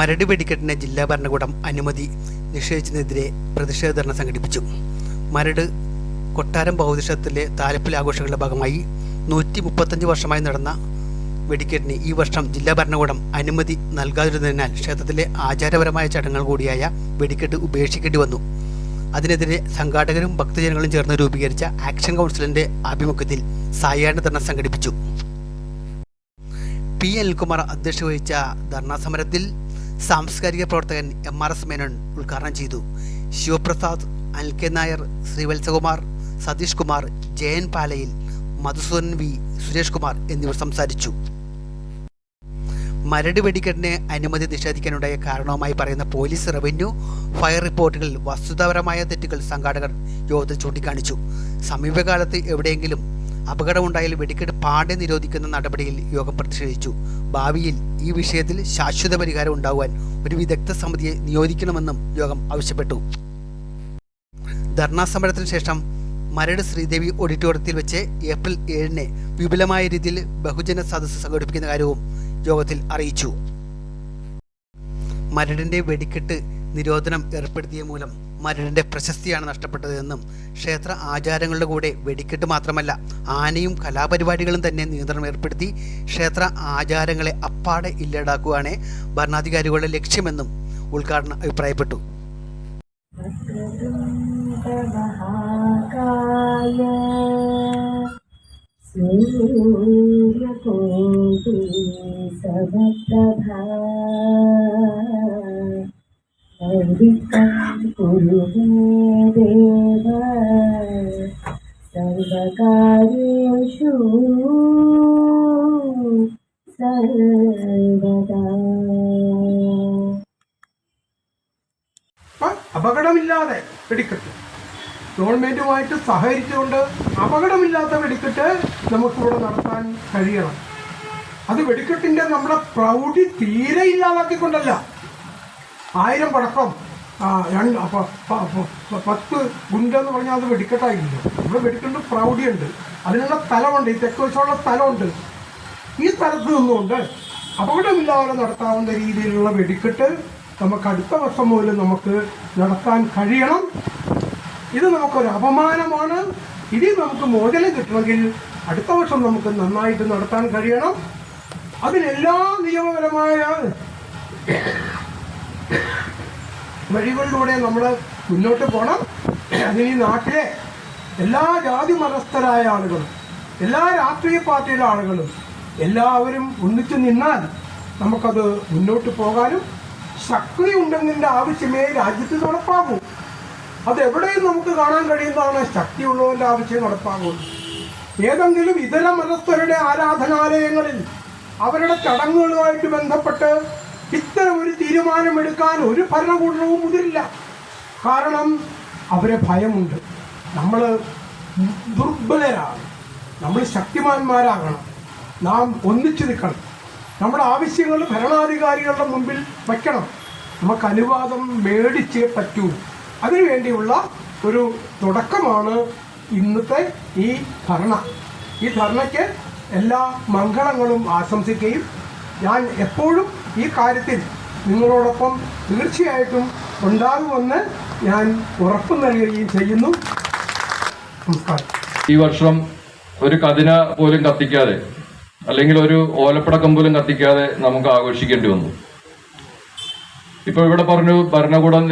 മരട് വെടിക്കെട്ടിന് ജില്ലാ ഭരണകൂടം അനുമതി നിഷേധിച്ചതിനെതിരെ പ്രതിഷേധ ധർണ സംഘടിപ്പിച്ചു. മരട് കൊട്ടാരം ബൗദ്ധക്ഷേത്രത്തിലെ താലപ്പിൽ ആഘോഷങ്ങളുടെ ഭാഗമായി നൂറ്റി മുപ്പത്തഞ്ച് വർഷമായി നടന്ന വെടിക്കെട്ടിന് ഈ വർഷം ജില്ലാ ഭരണകൂടം അനുമതി നൽകാതിരുന്നതിനാൽ ക്ഷേത്രത്തിലെ ആചാരപരമായ ചടങ്ങുകൾ കൂടിയായ വെടിക്കെട്ട് ഉപേക്ഷിക്കേണ്ടി വന്നു. അതിനെതിരെ സംഘാടകരും ഭക്തജനങ്ങളും ചേർന്ന് രൂപീകരിച്ച ആക്ഷൻ കൗൺസിലിന്റെ ആഭിമുഖ്യത്തിൽ സായാഹ്ന ധർണ സംഘടിപ്പിച്ചു. പി. അനിൽകുമാർ അധ്യക്ഷ വഹിച്ച ധർണാ സമരത്തിൽ സാംസ്കാരിക പ്രവർത്തകൻ എം ആർ എസ് മേനോൻ ഉദ്ഘാടനം ചെയ്തു. ശിവപ്രസാദ് അനിൽ കെ നായർ ശ്രീവത്സകുമാർ സതീഷ് കുമാർ ജയൻ പാലയിൽ മധുസൂദൻ വി സുരേഷ് കുമാർ എന്നിവർ സംസാരിച്ചു. മരട് വെടിക്കെട്ടിന് അനുമതി നിഷേധിക്കാനുണ്ടായ കാരണവുമായി പറയുന്ന പോലീസ് റവന്യൂ ഫയർ റിപ്പോർട്ടുകളിൽ വസ്തുതാപരമായ തെറ്റുകൾ സംഘാടകർ യോഗത്തിൽ ചൂണ്ടിക്കാണിച്ചു. സമീപകാലത്ത് എവിടെയെങ്കിലും അപകടമുണ്ടായാൽ വെടിക്കെട്ട് പാടെ നിരോധിക്കുന്ന നടപടിയിൽ യോഗം പ്രതിഷേധിച്ചു. ഭാവിയിൽ ഈ വിഷയത്തിൽ ശാശ്വത പരിഹാരം ഉണ്ടാകുവാൻ ഒരു വിദഗ്ധ സമിതിയെ നിയോഗിക്കണമെന്നും യോഗം ആവശ്യപ്പെട്ടു. ധർണാ സമരത്തിന് ശേഷം മരട് ശ്രീദേവി ഓഡിറ്റോറിയത്തിൽ വെച്ച് ഏപ്രിൽ ഏഴിന് വിപുലമായ രീതിയിൽ ബഹുജന സദസ്സ് സംഘടിപ്പിക്കുന്ന കാര്യവും യോഗത്തിൽ അറിയിച്ചു. മരടിന്റെ വെടിക്കെട്ട് നിരോധനം ഏർപ്പെടുത്തിയ മൂലം മരടിന്റെ പ്രശസ്തിയാണ് നഷ്ടപ്പെട്ടത് എന്നും ക്ഷേത്ര ആചാരങ്ങളുടെ കൂടെ വെടിക്കെട്ട് മാത്രമല്ല ആനയും കലാപരിപാടികളും തന്നെ നിയന്ത്രണം ഏർപ്പെടുത്തി ക്ഷേത്ര ആചാരങ്ങളെ അപ്പാടെ ഇല്ലാടാക്കുകയാണ് ഭരണാധികാരികളുടെ ലക്ഷ്യമെന്നും ഉദ്ഘാടനം അഭിപ്രായപ്പെട്ടു. സൂര്യകോടി സഹപ്രഭ സർവദാ അപകടമില്ലാതെ വെടിക്കെട്ട്. ഗവൺമെന്റുമായിട്ട് സഹകരിച്ചുകൊണ്ട് അപകടമില്ലാത്ത വെടിക്കെട്ട് നമുക്കിവിടെ നടത്താൻ കഴിയണം. അത് വെടിക്കെട്ടിന്റെ നമ്മുടെ പ്രൗഢി തീരെ ഇല്ലാതാക്കിക്കൊണ്ടല്ല. ആയിരം പടക്കം. പത്ത് ഗുണ്ടെന്ന് പറഞ്ഞാൽ അത് വെടിക്കെട്ടായില്ലല്ലോ ഇവിടെ വെടിക്കെട്ട് പ്രൗഢിയുണ്ട്. അതിനുള്ള സ്ഥലമുണ്ട്. ഈ തെക്ക് വശമുള്ള സ്ഥലമുണ്ട്. ഈ സ്ഥലത്ത് നിന്നുകൊണ്ട് അപകടമില്ലാതെ നടത്താവുന്ന രീതിയിലുള്ള വെടിക്കെട്ട് നമുക്ക് അടുത്ത വർഷം മുതൽ നമുക്ക് നടത്താൻ കഴിയണം. ഇത് നമുക്കൊരു അപമാനമാണ്. ഇനി നമുക്ക് മോചനം കിട്ടണമെങ്കിൽ അടുത്ത വർഷം നമുക്ക് നന്നായിട്ട് നടത്താൻ കഴിയണം. അതിനെല്ലാ നിയമപരമായ വഴികളിലൂടെ നമ്മൾ മുന്നോട്ട് പോകണം അതിന് ഈ നാട്ടിലെ എല്ലാ ജാതി മതസ്ഥരായ ആളുകളും എല്ലാ രാഷ്ട്രീയ പാർട്ടിയിലെ ആളുകളും എല്ലാവരും ഒന്നിച്ചു നിന്നാൽ നമുക്കത് മുന്നോട്ട് പോകാനും ശക്തി ഉണ്ടെന്നതിന്റെ ആവശ്യമേ രാജ്യത്ത് നടപ്പാകൂ. അതെവിടെയും നമുക്ക് കാണാൻ കഴിയുന്നതാണ് ശക്തിയുള്ളവന്റെ ആവശ്യം നടപ്പാകൂ. ഏതെങ്കിലും ഇതര മതസ്ഥരുടെ ആരാധനാലയങ്ങളിൽ അവരുടെ ചടങ്ങുകളുമായിട്ട് ബന്ധപ്പെട്ട് ഇത്തരം ഒരു തീരുമാനമെടുക്കാൻ ഒരു ഭരണകൂടവും മുതിരില്ല. കാരണം അവരെ ഭയമുണ്ട്. നമ്മൾ ദുർബലരാണ്. നമ്മൾ ശക്തിമാന്മാരാകണം. നാം ഒന്നിച്ചു നിൽക്കണം. നമ്മുടെ ആവശ്യങ്ങൾ ഭരണാധികാരികളുടെ മുമ്പിൽ വയ്ക്കണം. നമുക്ക് അനുവാദം മേടിച്ചേ പറ്റൂ. അതിനുവേണ്ടിയുള്ള ഒരു തുടക്കമാണ് ഇന്നത്തെ ഈ ധർണ. ഈ ധർണയ്ക്ക് എല്ലാ മംഗളങ്ങളും ആശംസിക്കുകയും ഞാൻ എപ്പോഴും ഈ കാര്യത്തിൽ നിങ്ങളോടൊപ്പം തീർച്ചയായിട്ടും ഉണ്ടാകുമെന്ന് ഞാൻ ഉറപ്പു നൽകുകയും ചെയ്യുന്നു. ഈ വർഷം ഒരു കതിന പോലും കത്തിക്കാതെ അല്ലെങ്കിൽ ഒരു ഓലപ്പടക്കം പോലും കത്തിക്കാതെ നമുക്ക് ആഘോഷിക്കേണ്ടി വന്നു. ഇപ്പൊ ഇവിടെ പറഞ്ഞു ഭരണകൂടം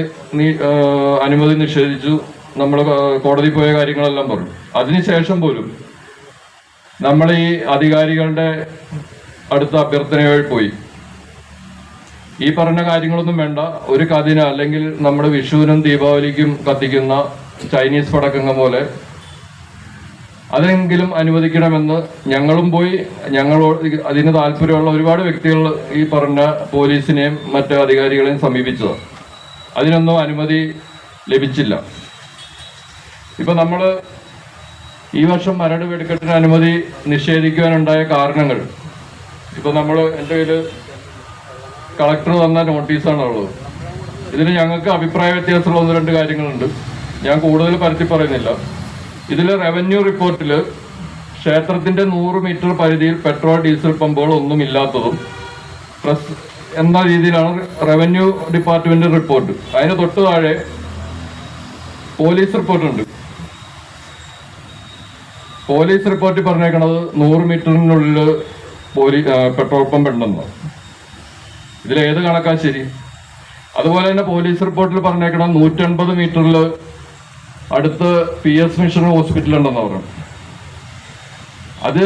അനുമതി നിഷേധിച്ചു നമ്മൾ കോടതി പോയ കാര്യങ്ങളെല്ലാം പറഞ്ഞു. അതിനുശേഷം പോലും നമ്മൾ ഈ അധികാരികളുടെ അടുത്ത അഭ്യർത്ഥനയായി പോയി. ഈ പറഞ്ഞ കാര്യങ്ങളൊന്നും വേണ്ട. ഒരു കതിന അല്ലെങ്കിൽ നമ്മുടെ വിഷുവിനും ദീപാവലിക്കും കത്തിക്കുന്ന ചൈനീസ് പടക്കങ്ങ പോലെ അതെങ്കിലും അനുവദിക്കണമെന്ന് ഞങ്ങളും പോയി. ഞങ്ങളോട് അതിന് താല്പര്യമുള്ള ഒരുപാട് വ്യക്തികൾ ഈ പറഞ്ഞ പോലീസിനെയും മറ്റ് അധികാരികളെയും സമീപിച്ചത്. അതിനൊന്നും അനുമതി ലഭിച്ചില്ല. ഇപ്പം നമ്മൾ ഈ വർഷം മരട് വെടിക്കെട്ടിന് അനുമതി നിഷേധിക്കുവാനുണ്ടായ കാരണങ്ങൾ. ഇപ്പം നമ്മൾ എന്റെ കയ്യിൽ കളക്ടർ തന്ന നോട്ടീസാണുള്ളത്. ഇതിന് ഞങ്ങൾക്ക് അഭിപ്രായ വ്യത്യാസമുള്ള ഒന്ന് രണ്ട് കാര്യങ്ങളുണ്ട്. ഞാൻ കൂടുതൽ പരത്തി പറയുന്നില്ല. ഇതിൽ റവന്യൂ റിപ്പോർട്ടിൽ ക്ഷേത്രത്തിന്റെ നൂറ് മീറ്റർ പരിധിയിൽ പെട്രോൾ ഡീസൽ പമ്പുകൾ ഒന്നും ഇല്ലാത്തതും പ്ലസ് എന്ന രീതിയിലാണ് റവന്യൂ ഡിപ്പാർട്ട്മെന്റ് റിപ്പോർട്ട് അതിന് തൊട്ട് താഴെ പോലീസ് റിപ്പോർട്ടുണ്ട് പോലീസ് റിപ്പോർട്ടിൽ പറഞ്ഞേക്കണത് നൂറ് മീറ്ററിനുള്ളിൽ പോലീ പെട്രോൾ പമ്പ് ഉണ്ടെന്ന്. ഇതിൽ ഏത് കണക്കാ ശരി? അതുപോലെ തന്നെ പോലീസ് റിപ്പോർട്ടിൽ പറഞ്ഞേക്കണം നൂറ്റൻപത് മീറ്ററിൽ അടുത്ത് പി എസ് മിഷൻ ഹോസ്പിറ്റൽ ഉണ്ടെന്ന് പറഞ്ഞു അത്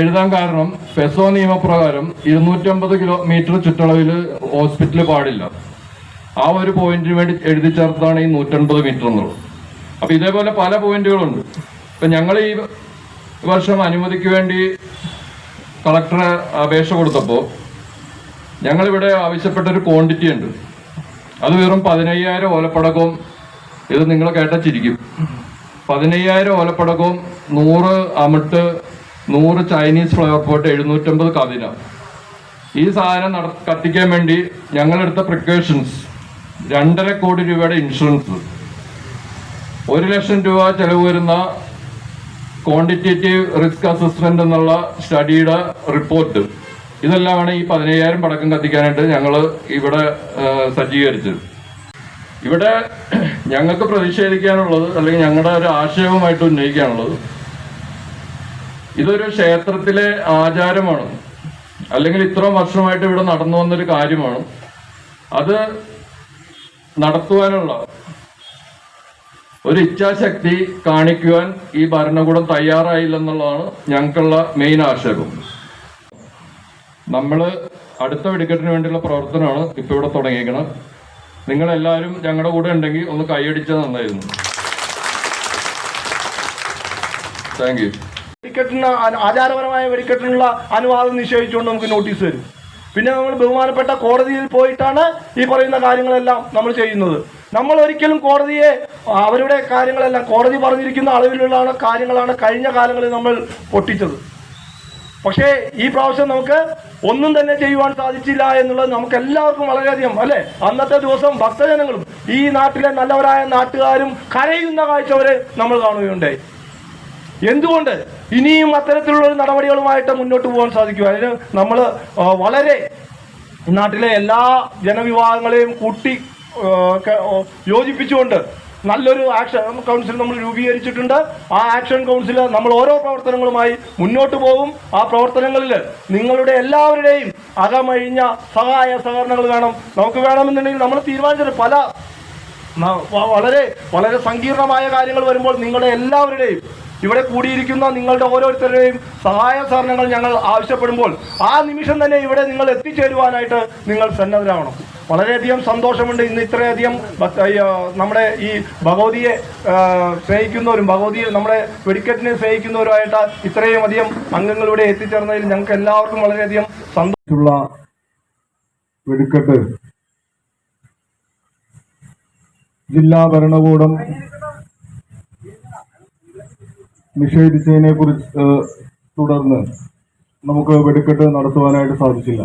എഴുതാൻ കാരണം പെസോ നിയമപ്രകാരം ഇരുന്നൂറ്റമ്പത് കിലോമീറ്റർ ചുറ്റളവിൽ ഹോസ്പിറ്റൽ പാടില്ല. ആ ഒരു പോയിന്റിന് വേണ്ടി എഴുതി ചേർത്താണ് ഈ നൂറ്റൻപത് മീറ്റർ എന്നുള്ളത്. അപ്പൊ ഇതേപോലെ പല പോയിന്റുകളുണ്ട്. ഇപ്പൊ ഞങ്ങൾ ഈ വർഷം അനുമതിക്ക് വേണ്ടി കളക്ടറെ അപേക്ഷ കൊടുത്തപ്പോൾ ഞങ്ങളിവിടെ ആവശ്യപ്പെട്ട ഒരു ക്വാണ്ടിറ്റി ഉണ്ട്. അത് വെറും പതിനയ്യായിരം ഓലപ്പടക്കവും ഇത് നിങ്ങൾ കേട്ടച്ചിരിക്കും. പതിനയ്യായിരം ഓലപ്പടക്കവും നൂറ് അമിട്ട് നൂറ് ചൈനീസ് ഫ്ലവർ പോട്ട് എഴുന്നൂറ്റമ്പത് കതിന. ഈ സാധനം നട കത്തിക്കാൻ വേണ്ടി ഞങ്ങളെടുത്ത പ്രിക്കോഷൻസ് രണ്ടര കോടി രൂപയുടെ ഇൻഷുറൻസ് ഒരു ലക്ഷം രൂപ ചെലവ് വരുന്ന ക്വാണ്ടിറ്റേറ്റീവ് റിസ്ക് അസസ്മെന്റ് എന്നുള്ള സ്റ്റഡിയുടെ റിപ്പോർട്ട് ഇതെല്ലാമാണ് ഈ പതിനയ്യായിരം പടക്കം കത്തിക്കാനായിട്ട് ഞങ്ങൾ ഇവിടെ സജ്ജീകരിച്ചത്. ഇവിടെ ഞങ്ങൾക്ക് പ്രതിഷേധിക്കാനുള്ളത് അല്ലെങ്കിൽ ഞങ്ങളുടെ ഒരു ആശയവുമായിട്ട് ഉന്നയിക്കാനുള്ളത് ഇതൊരു ക്ഷേത്രത്തിലെ ആചാരമാണ്. അല്ലെങ്കിൽ ഇത്രയും വർഷമായിട്ട് ഇവിടെ നടന്നു വന്നൊരു കാര്യമാണ്. അത് നടത്തുവാനുള്ള ഒരു ഇച്ഛാശക്തി കാണിക്കുവാൻ ഈ ഭരണകൂടം തയ്യാറായില്ലെന്നുള്ളതാണ് ഞങ്ങൾക്കുള്ള മെയിൻ ആക്ഷേപം നമ്മൾ അടുത്ത വെടിക്കെട്ടിന് വേണ്ടിയുള്ള പ്രവർത്തനമാണ് ഇപ്പോൾ ഇവിടെ തുടങ്ങിയേക്കണം നിങ്ങളെല്ലാവരും ഞങ്ങളുടെ കൂടെ ഉണ്ടെങ്കിൽ ഒന്ന് കൈയടിച്ചത് നന്നായിരുന്നു. താങ്ക് യു വെടിക്കെട്ടിന് ആചാരപരമായ വെടിക്കെട്ടിനുള്ള അനുവാദം നിഷേധിച്ചുകൊണ്ട് നമുക്ക് നോട്ടീസ് വരും പിന്നെ നമ്മൾ ബഹുമാനപ്പെട്ട കോടതിയിൽ പോയിട്ടാണ് ഈ പറയുന്ന കാര്യങ്ങളെല്ലാം നമ്മൾ ചെയ്യുന്നത്. നമ്മൾ ഒരിക്കലും കോടതിയെ അവരുടെ കാര്യങ്ങളെല്ലാം കോടതി പറഞ്ഞിരിക്കുന്ന അളവിലുള്ള കാര്യങ്ങളാണ് കഴിഞ്ഞ കാലങ്ങളിൽ നമ്മൾ പൊട്ടിച്ചത്. പക്ഷേ ഈ പ്രാവശ്യം നമുക്ക് ഒന്നും തന്നെ ചെയ്യുവാൻ സാധിച്ചില്ല എന്നുള്ളത് നമുക്ക് എല്ലാവർക്കും വളരെയധികം അല്ലെ? അന്നത്തെ ദിവസം ഭക്തജനങ്ങളും ഈ നാട്ടിലെ നല്ലവരായ നാട്ടുകാരും കരയുന്ന കാഴ്ച വരെ നമ്മൾ കാണുകയുണ്ടായി. എന്തുകൊണ്ട് ഇനിയും അത്തരത്തിലുള്ള ഒരു നടപടികളുമായിട്ട് മുന്നോട്ട് പോകാൻ സാധിക്കും അതിന് നമ്മൾ വളരെ നാട്ടിലെ എല്ലാ ജനവിഭാഗങ്ങളെയും കൂട്ടി യോജിപ്പിച്ചുകൊണ്ട് നല്ലൊരു ആക്ഷൻ കൗൺസിൽ നമ്മൾ രൂപീകരിച്ചിട്ടുണ്ട്. ആ ആക്ഷൻ കൗൺസിൽ നമ്മൾ ഓരോ പ്രവർത്തനങ്ങളുമായി മുന്നോട്ട് പോകും. ആ പ്രവർത്തനങ്ങളിൽ നിങ്ങളുടെ എല്ലാവരുടെയും അകമഴിഞ്ഞ സഹായ സഹകരണങ്ങൾ വേണം നമുക്ക് വേണമെന്നുണ്ടെങ്കിൽ നമ്മൾ തീരുമാനിച്ചത് പല വളരെ വളരെ സങ്കീർണമായ കാര്യങ്ങൾ വരുമ്പോൾ നിങ്ങളുടെ എല്ലാവരുടെയും ഇവിടെ കൂടിയിരിക്കുന്ന നിങ്ങളുടെ ഓരോരുത്തരുടെയും സഹായ സഹകരണങ്ങൾ ഞങ്ങൾ ആവശ്യപ്പെടുമ്പോൾ ആ നിമിഷം തന്നെ ഇവിടെ നിങ്ങൾ എത്തിച്ചേരുവാനായിട്ട് നിങ്ങൾ സന്നദ്ധരാവണം. വളരെയധികം സന്തോഷമുണ്ട്. ഇന്ന് ഇത്രയധികം നമ്മുടെ ഈ ഭഗവതിയെ സ്നേഹിക്കുന്നവരും ഭഗവതിയെ നമ്മുടെ വെടിക്കെട്ടിനെ സ്നേഹിക്കുന്നവരുമായിട്ട് ഇത്രയും അധികം അംഗങ്ങളിവിടെ എത്തിച്ചേർന്നതിൽ ഞങ്ങൾക്ക് എല്ലാവർക്കും വളരെയധികം സന്തോഷമുള്ള വെടിക്കെട്ട്. ജില്ലാ ഭരണകൂടം നിഷേധിച്ചതിനെ കുറിച്ച് തുടർന്ന് നമുക്ക് വെടിക്കെട്ട് നടത്തുവാനായിട്ട് സാധിച്ചില്ല.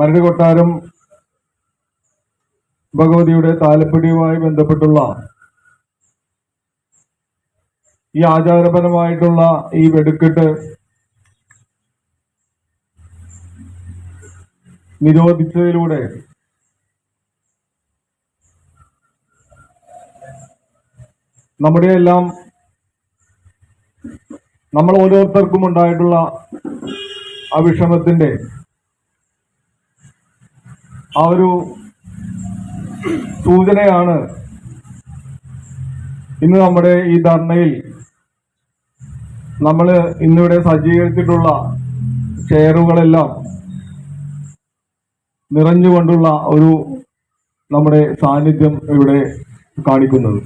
മരട് കൊട്ടാരം ഭഗവതിയുടെ താലപ്പൊടിയുമായി ബന്ധപ്പെട്ടുള്ള ഈ ആചാരപരമായിട്ടുള്ള ഈ വെടുക്കെട്ട് നിരോധിച്ചതിലൂടെ നമ്മുടെ എല്ലാം നമ്മൾ ഓരോരുത്തർക്കും ഉണ്ടായിട്ടുള്ള ആ വിഷമത്തിന്റെ ആ ഒരു സൂചനയാണ് ഇന്ന് നമ്മുടെ ഈ ധർണയിൽ നമ്മൾ ഇന്നിവിടെ സജ്ജീകരിച്ചിട്ടുള്ള ചെയറുകളെല്ലാം നിറഞ്ഞുകൊണ്ടുള്ള ഒരു നമ്മുടെ സാന്നിധ്യം ഇവിടെ കാണിക്കുന്നത്.